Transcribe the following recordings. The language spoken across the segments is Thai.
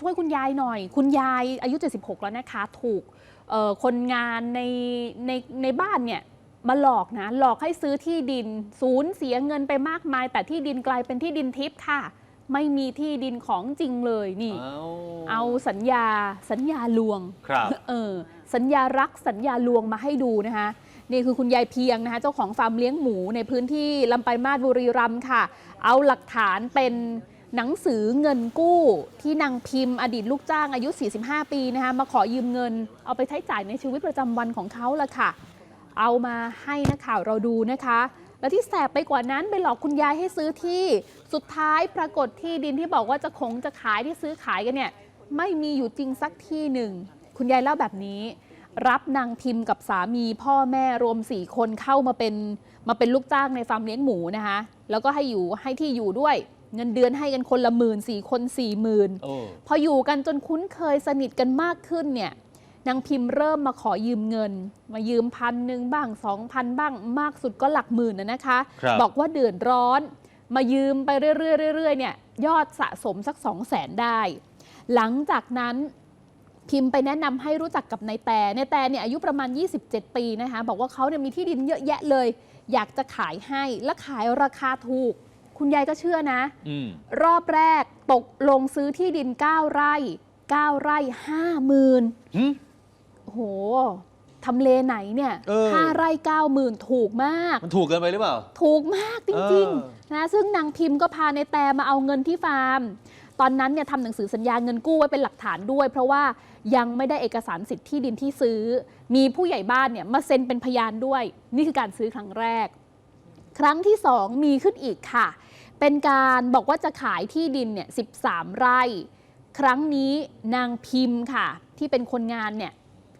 ช่วยคุณยายหน่อย คุณยายอายุ 76 แล้วนะคะ ถูกเอ่อคนงานในในในบ้านเนี่ยมาหลอกนะ หลอกให้ซื้อที่ดินศูนย์เสียเงินไปมากมาย แต่ที่ดินกลายเป็นที่ดินทิพย์ค่ะ ไม่มีที่ดินของจริงเลยนี่ เอาเอาสัญญาสัญญาลวงครับเออสัญญารักสัญญาลวงมาให้ดูนะคะนี่คือคุณยายเพียงนะคะเจ้าของฟาร์มเลี้ยงหมูในพื้นที่ลำปลายมาศบุรีรัมย์ค่ะ เอาหลักฐานเป็น หนังสือเงินกู้ที่นางพิมพ์อดีตลูกจ้างอายุ 45 ปีนะคะมาขอยืมเงิน เอาไปใช้จ่ายในชีวิตประจำวันของเขาละค่ะ เอามาให้นักข่าวเราดูนะคะ และที่แสบไปกว่านั้นไปหลอกคุณยายให้ซื้อที่สุดท้ายปรากฏที่ดินที่บอกว่าจะคงจะขายที่ซื้อขายกันเนี่ยไม่มีอยู่จริงสักที่หนึ่ง คุณยายเล่าแบบนี้ รับนางพิมพ์กับสามีพ่อแม่รวม4คนเข้ามาเป็นมาเป็นลูกจ้างในฟาร์มเลี้ยงหมูนะคะแล้วก็ให้อยู่ให้ที่อยู่ด้วย เงินเดือนให้กันคนละหมื่นสี่คนสี่หมื่นโอ้พออยู่กันจนคุ้นเคยสนิทกันมากขึ้นเนี่ยนางพิมพ์เริ่มมาขอยืมเงิน มายืมพันหนึ่งบ้างสองพันบ้างมากสุดก็หลักหมื่นนะนะคะครับบอกว่าเดือดร้อน มายืมไปเรื่อยๆเรื่อยๆเนี่ยยอดสะสมสักสองแสนได้ หลังจากนั้นพิมพ์ไปแนะนำให้รู้จักกับนายแต่นายแต่เนี่ยอายุประมาณ 27 ปีนะคะ บอกว่าเขาเนี่ยมีที่ดินเยอะแยะเลย อยากจะขายให้และขายราคาถูก คุณยายก็เชื่อนะ อืมรอบแรกตกลงซื้อที่ดิน 9 ไร่ 9 ไร่5 0,000ื่นหึ โอ้โหทำเลไหนเนี่ยเออ ห้าไร่90,000ถูกมาก มันถูกเกินไปหรือเปล่า ถูกมากจริงเออ ๆนะซึ่งนางพิมพ์ก็พาในแต่มาเอาเงินที่ฟาร์ม ตอนนั้นเนี่ยทำหนังสือสัญญาเงินกู้ไว้เป็นหลักฐานด้วย เพราะว่ายังไม่ได้เอกสารสิทธิ์ที่ดินที่ซื้อ มีผู้ใหญ่บ้านเนี่ยมาเซ็นเป็นพยานด้วย นี่คือการซื้อครั้งแรก ครั้งที่สองมีขึ้นอีกค่ะ เป็นการบอกว่าจะขายที่ดินเนี่ย13 ไร่ ครั้งนี้นางพิมพ์ค่ะ ที่เป็นคนงานเนี่ย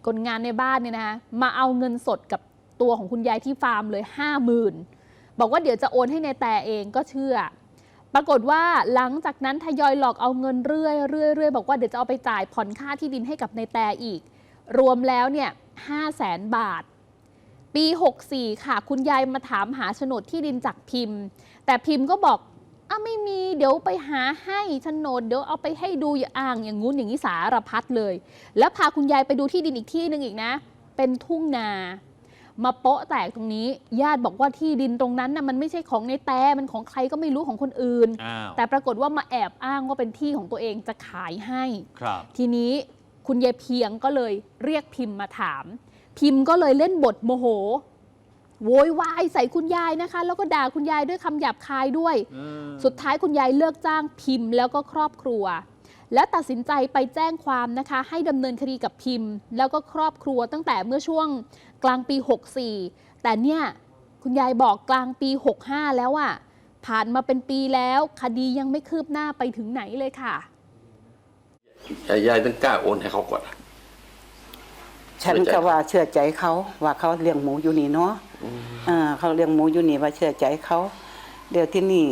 คนงานในบ้านเนี่ยนะคะมาเอาเงินสดกับตัวของคุณยายที่ฟาร์มเลย 50,000 บอกว่าเดี๋ยวจะโอนให้ในแต่เองก็เชื่อ ปรากฏว่าหลังจากนั้นทยอยหลอกเอาเงินเรื่อยเรื่อยเรื่อยบอกว่าเดี๋ยวจะเอาไปจ่ายผ่อนค่าที่ดินให้กับในแต่อีก รวมแล้วเนี่ยห้าแสนบาท ปี 64 ค่ะ คุณยายมาถามหาโฉนดที่ดินจากพิมพ์ แต่พิมพ์ก็บอกอะไม่มีเดี๋ยวไปหาให้โฉนดเดี๋ยวเอาไปให้ดูอย่าอ้างอย่างงู้นอย่างนี้สารพัดเลย แล้วพาคุณยายไปดูที่ดินอีกที่หนึ่งอีกนะ เป็นทุ่งนา มาโปะแตกตรงนี้ ญาติบอกว่าที่ดินตรงนั้นน่ะมันไม่ใช่ของในแต่มันของใครก็ไม่รู้ของคนอื่นอ้าวแต่ปรากฏว่ามาแอบอ้างว่าเป็นที่ของตัวเองจะขายให้ครับทีนี้คุณยายเพียงก็เลยเรียกพิมพ์มาถาม พิมพ์ก็เลยเล่นบทโมโหโวยวายใส่คุณยายนะคะ แล้วก็ด่าคุณยายด้วยคำหยาบคายด้วยอืมสุดท้ายคุณยายเลิกจ้างพิมพ์แล้วก็ครอบครัว และตัดสินใจไปแจ้งความนะคะ ให้ดำเนินคดีกับพิมพ์ แล้วก็ครอบครัวตั้งแต่เมื่อช่วงกลางปี 64 แต่เนี่ยคุณยายบอกกลางปี 65 แล้วอะผ่านมาเป็นปีแล้วคดียังไม่คืบหน้าไปถึงไหนเลยค่ะยายยายต้องกล้าโอนให้เขาก่อน ฉันก็ว่าเชื่อใจเขาว่าเขาเลี้ยงหมูอยู่นี่เนาะอ่าเขาเลี้ยงหมูอยู่นี่ว่าเชื่อใจเขา เดี๋ยวที่นี่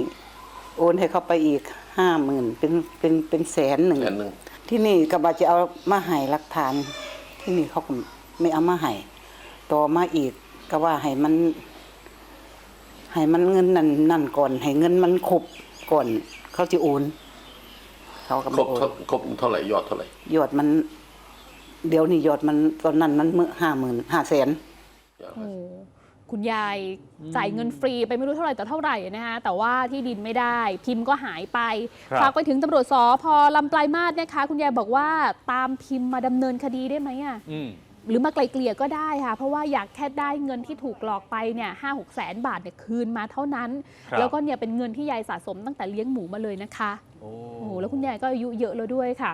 โอนให้เขาไปอีกห้าหมื่นเป็นเป็นเป็นแสนหนึ่ง แสนหนึ่ง ที่นี่ก็ว่าจะเอามาให้หลักฐาน ที่นี่เขาก็ไม่เอามาให้ต่อมาอีกก็ว่าให้มัน ให้มันเงินนั่นนั่นก่อน ให้เงินมันครบก่อน เขาจะโอนเขาก็ครไม่บโอนเท่าครบเท่าไหร่ยอดเท่าไหร่ยอดมัน เดี๋ยวนี้ยอดมันตอนนั้นมันเมื่อห้าหมื่นห้าแสนยอดโอ้คุณยายจ่ายเงินฟรีไปไม่รู้เท่าไหร่ต่อเท่าไหร่นะคะแต่ว่าที่ดินไม่ได้ พิมพ์ก็หายไปครับ ฝากไปถึงตำรวจสพลำปลายมาศนะคะ คุณยายบอกว่าตามพิมพ์มาดำเนินคดีได้ไหมอะ อืม หรือมาไกลเกลี่ยก็ได้ค่ะ เพราะว่าอยากแค่ได้เงินที่ถูกหลอกไปเนี่ยห้าหกแสนบาทเนี่ยคืนมาเท่านั้น ครับ แล้วก็เนี่ยเป็นเงินที่ยายสะสมตั้งแต่เลี้ยงหมูมาเลยนะคะ โอ้โอ้โหแล้วคุณยายก็อายุเยอะแล้วด้วยค่ะ